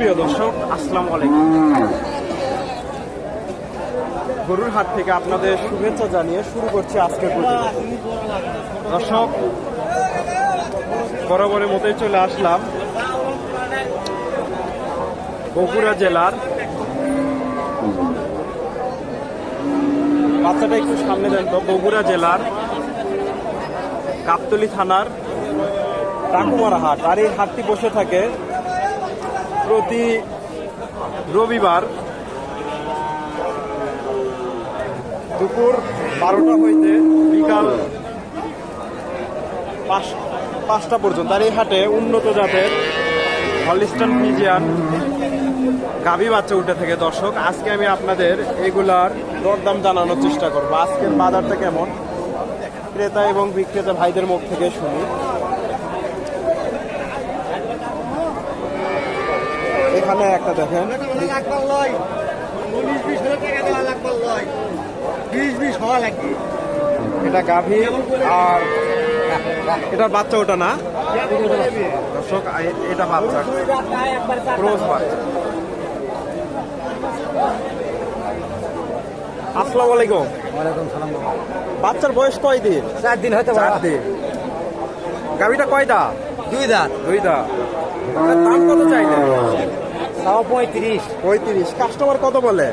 সুপ্রিয় দর্শক, আসসালামু আলাইকুম। গরুর হাট থেকে আপনাদের শুভেচ্ছা জানিয়ে শুরু করছি প্রতিবেদন। দর্শক, বরাবরের মতোই চলে আসলাম বগুড়া জেলার। বাচ্চাটা একটু সামনে দেন তো, বগুড়া জেলার গাবতলি থানার টাকুমারা হাট। আর এই হাটটি বসে থাকে প্রতি রবিবার দুপুর বারোটা হইতে বিকাল পাঁচ পাঁচটা পর্যন্ত। আর এই হাটে উন্নত জাতের হলিস্টান ফিজিয়ান গাভী বাচ্চা উঠে থেকে দর্শক। আজকে আমি আপনাদের এগুলার দরদাম জানানোর চেষ্টা করব। আজকের বাজারটা কেমন? ক্রেতা এবং বিক্রেতা ভাইদের মুখ থেকে শুনি। এখানে একটা দেখেন। এটা গাভী আর এটা বাচ্চা ওটা না? দর্শক এটা বাচ্চা। ক্রোজ বাচ্চা। আসসালামু আলাইকুম। ওয়ালাইকুম সালাম। বাচ্চার বয়স কয় দিন? চার দিন হয়তো চার দিন। গাভীটা কয় দা দুই দাঁত। দুই দা এটার দাম কত চাইলে তাও পঁয়ত্রিশ। পঁয়ত্রিশ। কাস্টমার কত বলে?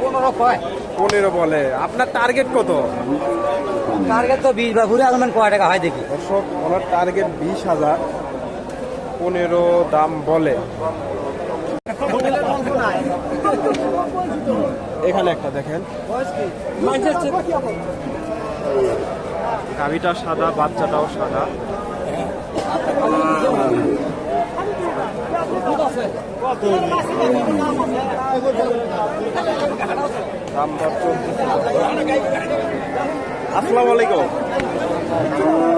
পনেরো কয়। পনেরো বলে। আপনার টার্গেট কত? টার্গেট তো বিশ বা ঘুরে আসবেন কয় টাকা হয় দেখি। দর্শক ওনার টার্গেট বিশ হাজার। পনেরো দাম বলে। এখানে একটা দেখেন। গাভিটা সাদা বাচ্চাটাও সাদা। আসসালামু আলাইকুম।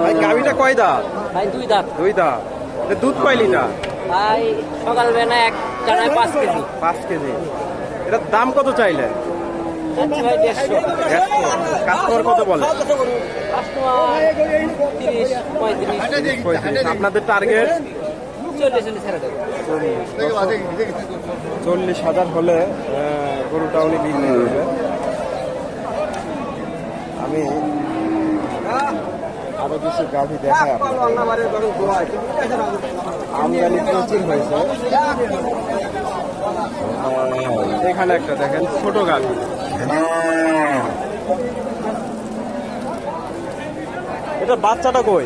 ভাই গাভিটা কয় দাঁত? ভাই দুই দাঁত। দুই দাঁত। দুধ কয় লিটার ভাই সকালবেলা এক টানায় পাঁচ কেজি। পাঁচ কেজি। এটার দাম কত চাইলে? কাস্টমার কত বলে। আপনাদের টার্গেট চল্লিশ হাজার হলে গরুটা উনি বিক্রি করবে আমি আরও কিছু গাভি আপনাদের। আমদানি প্রচুর হয়েছে। এখানে একটা দেখেন ছোট গাভি। এটা বাচ্চাটা কই?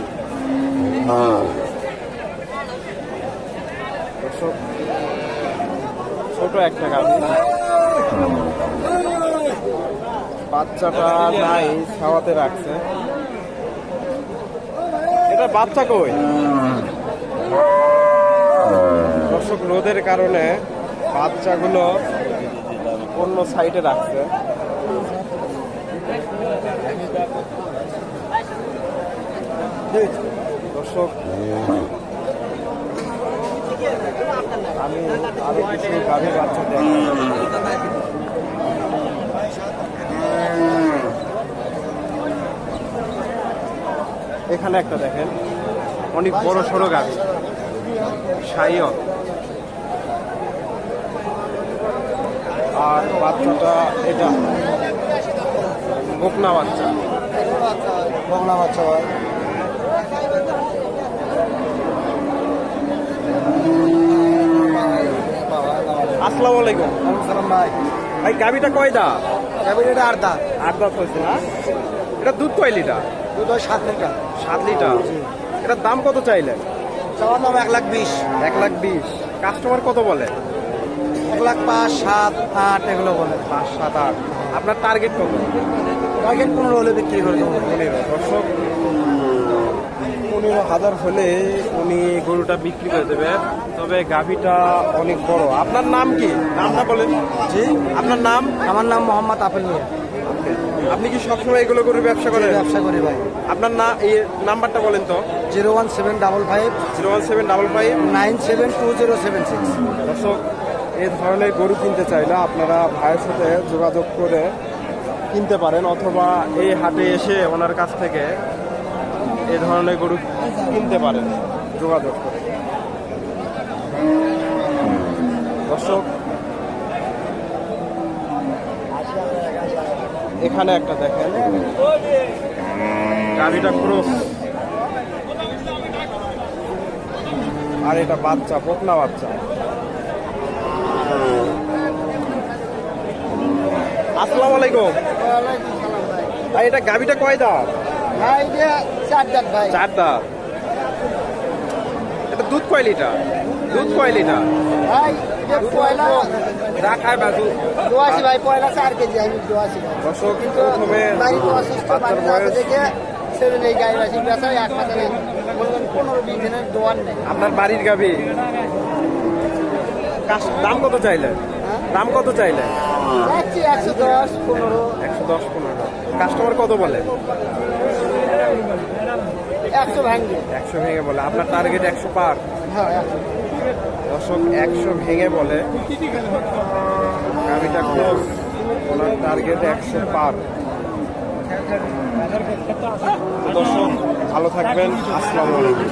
ছোট। একটা গাভি বাচ্চাটা নাই খাওয়াতে রাখছে। এটা বাচ্চা কই? দর্শক, রোদের কারণে বাচ্চাগুলো অন্য সাইডে রাখছে। দর্শক আমি আরও কিছু গাভীর বাচ্চা এখানে একটা দেখেন, অনেক বড় সড়ো গাভী সাইয়ত আর বাচ্চাটা এটা, বকনা বাচ্চা। বগলা বাচ্চা হয় আসসালামু আলাইকুম। সালাম ভাই। ভাই গাভীটা কয় দা এটা আর দাঁত আট দাঁত হয়েছে না? এটা দুধ কয় লিটার? দুধ হয় সাত লিটার। সাত লিটার? এটার দাম কত চাইলেন? চাওয়ার দাম এক লাখ বিশ। এক লাখ বিশ। কাস্টমার কত বলে? এক লাখ পাঁচ সাত আট এগুলো বলে। পাঁচ সাত আট। আপনার টার্গেট কত? টার্গেট পনেরো হলে বিক্রি করে দেবো। পনেরো। দর্শক পনেরো হাজার হলে উনি গরুটা বিক্রি করে দেবে তবে গাভীটা অনেক বড়। আপনার নাম কি? নামটা বলেন। জি আপনার নাম? আমার নাম মোহাম্মদ আপেল মিয়া। আপনি কি সবসময় এগুলো গরুর ব্যবসা করেন? ব্যবসা করি ভাই। আপনার না এই নাম্বারটা বলেন তো। Zero one seven double five zero one seven double five nine seven two zero seven six. দর্শক এই ধরনের গরু কিনতে চাইলে আপনারা ভাইয়ের সাথে যোগাযোগ করে কিনতে পারেন অথবা এই হাটে এসে ওনার কাছ থেকে এই ধরনের গরু কিনতে পারেন যোগাযোগ করে। দর্শক এখানে একটা দেখেন। গাড়িটা ক্রস। আর এটা বাচ্চা বকনা বাচ্চা। আসসালামু আলাইকুম। ভাই এটা গাবিটা কয় দাঁত? চার দাঁত ভাই। চার দাঁত। এটা দুধ কয় লিটার? দুধ কয় লিটার? ভাই পয়লা রাখায় বাজু। দোয়াশি ভাই পয়লা চার কেজি আমি দোয়াশি ভাই। প্রথমে বাড়িতে অসুস্থ বাড়িতে আছে দেখে ছেড়ে নেই গাই বাসি বেচা এক মাসে পনেরো বিশ দিনের দোয়ার নেই। আপনার বাড়ির গাবি দাম কত চাইলে? দাম কত চাইলে? একশো দশ পনেরো। একশো দশ পনেরো। কাস্টমার কত বলে? একশো ভাঙ্গে। একশো ভেঙে বলে। আপনার টার্গেট একশো পার। একশো একশো ভেঙে বলে। গাড়িটা ক্লোজ ওনার টার্গেট একশো পার। দর্শক, ভালো থাকবেন, আসসালামু আলাইকুম।